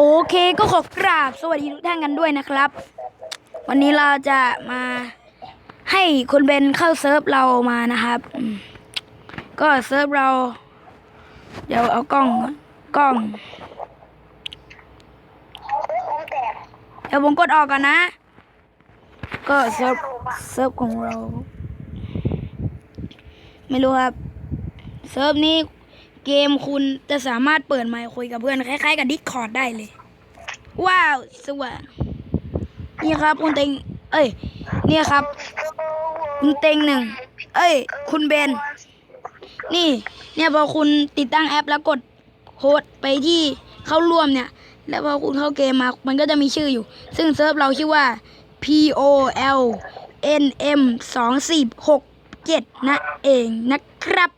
โอเคก็ขอกราบสวัสดีทุกท่านกันด้วยนะครับ วันนี้เราจะมาให้คุณเบนเข้าเซิร์ฟเรามานะครับ ก็เซิร์ฟเรา เดี๋ยวเอากล้องกล้อง เดี๋ยวผมกดออกก่อนนะ ก็เซิร์ฟเซิร์ฟของเรา ไม่รู้ครับ เซิร์ฟนี้ เกมคุณจะสามารถเปิดไมค์คุยกับเพื่อนคล้ายๆกับ Discord ได้เลย ว้าว สวยนี่ครับคุณเต็ง เอ้ย เนี่ยครับ คุณเต็งหนึ่ง เอ้ย คุณเบน นี่ เนี่ยพอคุณติดตั้งแอปแล้วกดโค้ดไปที่เข้าร่วมเนี่ย แล้วพอคุณเข้าเกมมา มันก็จะมีชื่ออยู่ ซึ่งเซิร์ฟเราชื่อว่า P O L N M สองสี่หกเจ็ดนะเองนะครับ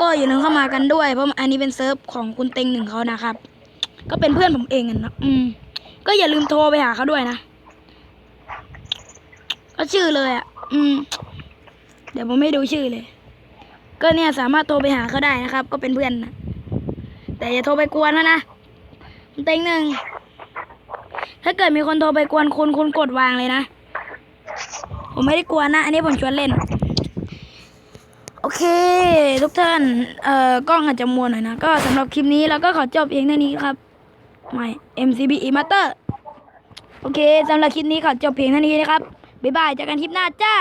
ก็อย่าลืมเข้ามากันด้วย เพราะอันนี้เป็นเซิร์ฟของคุณเต็งหนึ่งเขานะครับ ก็เป็นเพื่อนผมเองอะนะอืม ก็อย่าลืมโทรไปหาเขาด้วยนะก็ชื่อเลยอะ อืม เดี๋ยวผมไม่ดูชื่อเลย ก็เนี่ยสามารถโทรไปหาเขาได้นะครับ ก็เป็นเพื่อนนะแต่อย่าโทรไปกวนนะนะคุณเต็งหนึ่งถ้าเกิดมีคนโทรไปกวนคุณคุณกดวางเลยนะ ผมไม่ได้กวนนะ อันนี้ผมชวนเล่น โอเค ทุกท่าน เอ่อกล้องอาจจะมัวหน่อยนะ ก็สำหรับคลิปนี้เราก็ขอจบเพียงเท่านี้ครับไม่ MCB e Master โอเคสำหรับคลิปนี้ขอจบเพียงเท่านี้นะครับ บ๊ายบายเจอกันคลิปหน้าจ้า